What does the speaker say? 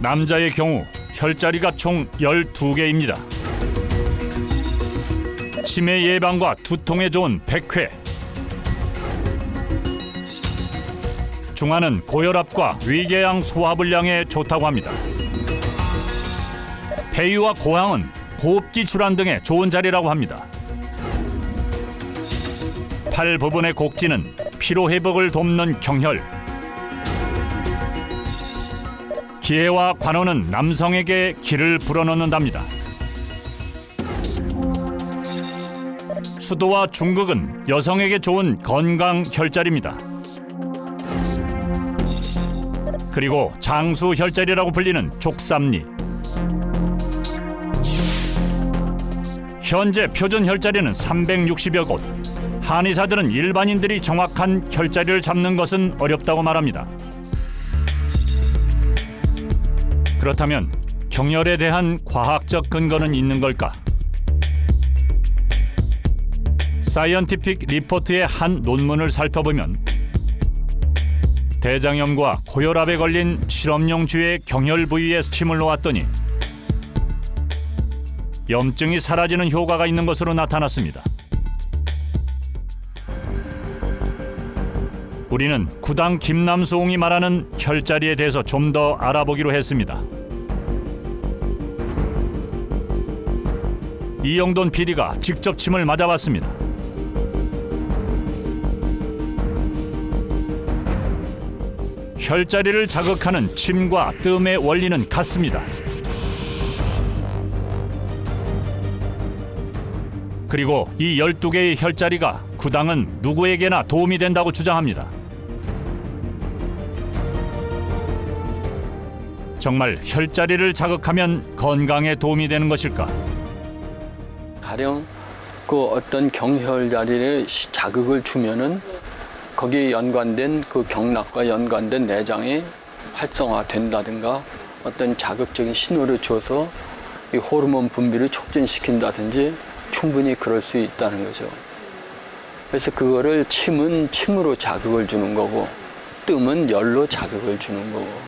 남자의 경우 혈자리가 총 12개입니다. 치매 예방과 두통에 좋은 백회. 중화는 고혈압과 위궤양 소화불량에 좋다고 합니다. 배유와 고항은 호흡기 질환 등에 좋은 자리라고 합니다. 팔 부분의 곡지는 피로 회복을 돕는 경혈. 기회와 관원은 남성에게 기를 불어넣는답니다. 수도와 중극은 여성에게 좋은 건강 혈자리입니다. 그리고 장수 혈자리라고 불리는 족삼리. 현재 표준 혈자리는 360여 곳. 한의사들은 일반인들이 정확한 혈자리를 잡는 것은 어렵다고 말합니다. 그렇다면 경혈에 대한 과학적 근거는 있는 걸까? 사이언티픽 리포트의 한 논문을 살펴보면 대장염과 고혈압에 걸린 실험용 쥐의 경혈 부위에 침을 놓았더니 염증이 사라지는 효과가 있는 것으로 나타났습니다. 우리는 구당 김남수홍이 말하는 혈자리에 대해서 좀 더 알아보기로 했습니다. 이영돈 PD가 직접 침을 맞아봤습니다. 혈자리를 자극하는 침과 뜸의 원리는 같습니다. 그리고 이 12개의 혈자리가 구당은 누구에게나 도움이 된다고 주장합니다. 정말 혈자리를 자극하면 건강에 도움이 되는 것일까? 가령 그 어떤 경혈 자리에 시- 자극을 주면은 거기에 연관된 그 경락과 연관된 내장이 활성화된다든가 어떤 자극적인 신호를 줘서 이 호르몬 분비를 촉진시킨다든지 충분히 그럴 수 있다는 거죠. 그래서 그거를 침은 침으로 자극을 주는 거고 뜸은 열로 자극을 주는 거고